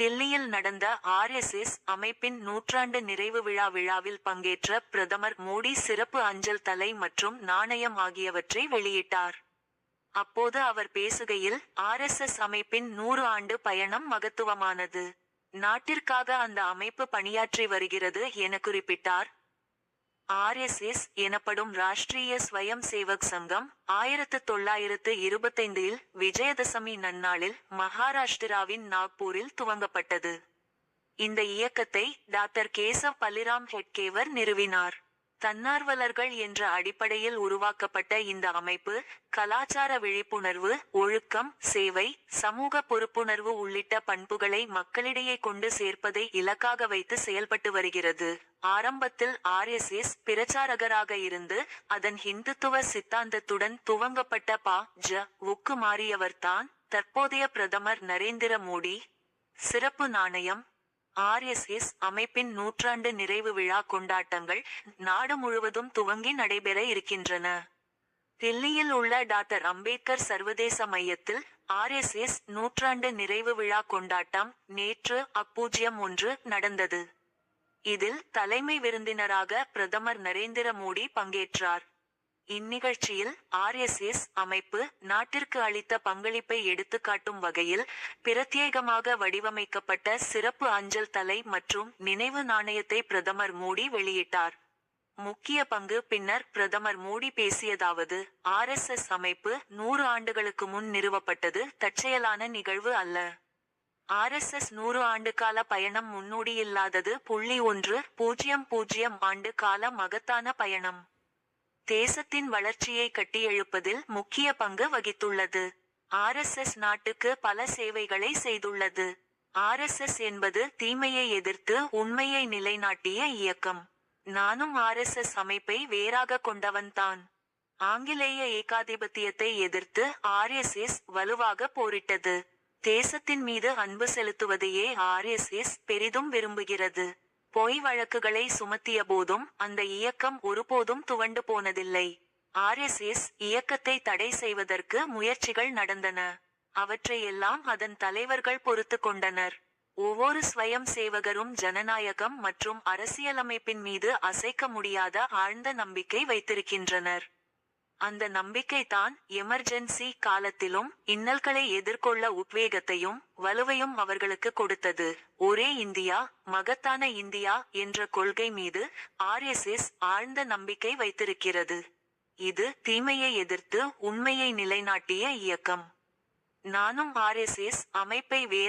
தில்லியில் நடந்த ஆர்எஸ்எஸ் அமைப்பின் நூற்றாண்டு நிறைவு விழா விழாவில் பங்கேற்ற பிரதமர் மோடி சிறப்பு அஞ்சல் தலை மற்றும் நாணயம் ஆகியவற்றை வெளியிட்டார். அப்போது அவர் பேசுகையில் ஆர்எஸ்எஸ் அமைப்பின் நூறு ஆண்டு பயணம் மகத்துவமானது. நாட்டிற்காக அந்த அமைப்பு பணியாற்றி வருகிறது என குறிப்பிட்டார். ஆர்எஸ்எஸ் எனப்படும் ராஷ்டிரிய ஸ்வயம் சேவக் சங்கம் ஆயிரத்து தொள்ளாயிரத்து இருபத்தைந்தில் விஜயதசமி நன்னாளில் மகாராஷ்டிராவின் நாக்பூரில் துவங்கப்பட்டது. இந்த இயக்கத்தை டாக்டர் கேசவ் பல்லிராம் ஹெட்கேவர் நிறுவினார். தன்னார்வலர்கள் என்ற அடிப்படையில் உருவாக்கப்பட்ட இந்த அமைப்பு கலாச்சார விழிப்புணர்வு ஒழுக்கம் சேவை சமூக பொறுப்புணர்வு உள்ளிட்ட பண்புகளை மக்களிடையே கொண்டு சேர்ப்பதை இலக்காக வைத்து செயல்பட்டு வருகிறது. ஆரம்பத்தில் ஆர்எஸ்எஸ் பிரச்சாரகராக இருந்து அதன் ஹிந்துத்துவ சித்தாந்தத்துடன் துவங்கப்பட்ட பா. ஜ. வுக்கு மாறியவர்தான் தற்போதைய பிரதமர் நரேந்திர மோடி. சிறப்பு நாணயம் ஆர்எஸ்எஸ் அமைப்பின் நூற்றாண்டு நிறைவு விழா கொண்டாட்டங்கள் நாடு முழுவதும் துவங்கி நடைபெற இருக்கின்றன. தில்லியில் உள்ள டாக்டர் அம்பேத்கர் சர்வதேச மையத்தில் ஆர்எஸ்எஸ் நூற்றாண்டு நிறைவு விழா கொண்டாட்டம் நேற்று அப்பூஜ்யம் ஒன்று நடந்தது. இதில் தலைமை விருந்தினராக பிரதமர் நரேந்திர மோடி பங்கேற்றார். இந்நிகழ்ச்சியில் ஆர்எஸ்எஸ் அமைப்பு நாட்டிற்கு அளித்த பங்களிப்பை எடுத்துக்காட்டும் வகையில் பிரத்யேகமாக வடிவமைக்கப்பட்ட சிறப்பு அஞ்சல் தலை மற்றும் நினைவு நாணயத்தை பிரதமர் மோடி வெளியிட்டார். முக்கிய பங்கு பின்னர் பிரதமர் மோடி பேசியதாவது ஆர்எஸ்எஸ் அமைப்பு நூறு ஆண்டுகளுக்கு முன் நிறுவப்பட்டது தற்செயலான நிகழ்வு அல்ல. ஆர்எஸ்எஸ் நூறு ஆண்டு கால பயணம் முன்னோடியில்லாதது புள்ளி ஒன்று பூஜ்ஜியம் பூஜ்ஜியம் ஆண்டு கால மகத்தான பயணம். தேசத்தின் வளர்ச்சியை கட்டியெழுப்பதில் முக்கிய பங்கு வகித்துள்ளது. ஆர்எஸ்எஸ் நாட்டுக்கு பல சேவைகளை செய்துள்ளது. ஆர்எஸ்எஸ் என்பது தீமையை எதிர்த்து உண்மையை நிலைநாட்டிய இயக்கம். நானும் ஆர்எஸ்எஸ் அமைப்பை வேறாக கொண்டவன்தான் ஆங்கிலேய ஏகாதிபத்தியத்தை எதிர்த்து ஆர்எஸ்எஸ் வலுவாக போரிட்டது. தேசத்தின் மீது அன்பு செலுத்துவதையே ஆர்எஸ்எஸ் பெரிதும் விரும்புகிறது. பொய் வழக்குகளை சுமத்திய போதும் அந்த இயக்கம் ஒருபோதும் துவண்டு போனதில்லை. ஆர்எஸ்எஸ் இயக்கத்தை தடை செய்வதற்கு முயற்சிகள் நடந்தன. அவற்றையெல்லாம் அதன் தலைவர்கள் பொறுத்து கொண்டனர். ஒவ்வொரு ஸ்வயம் சேவகரும் ஜனநாயகம் மற்றும் அரசியலமைப்பின் மீது அசைக்க முடியாத ஆழ்ந்த நம்பிக்கை வைத்திருக்கின்றனர். அந்த நம்பிக்கை தான் எமர்ஜென்சி காலத்திலும் இன்னல்களை எதிர்கொள்ள உத்வேகத்தையும் வலுவையும் அவர்களுக்கு கொடுத்தது. ஒரே இந்தியா மகத்தான இந்தியா என்ற கொள்கை மீது ஆர்எஸ்எஸ் ஆழ்ந்த நம்பிக்கை வைத்திருக்கிறது. இது தீமையை எதிர்த்து உண்மையை நிலைநாட்டிய இயக்கம். நானும் ஆர்எஸ்எஸ் அமைப்பை வேறு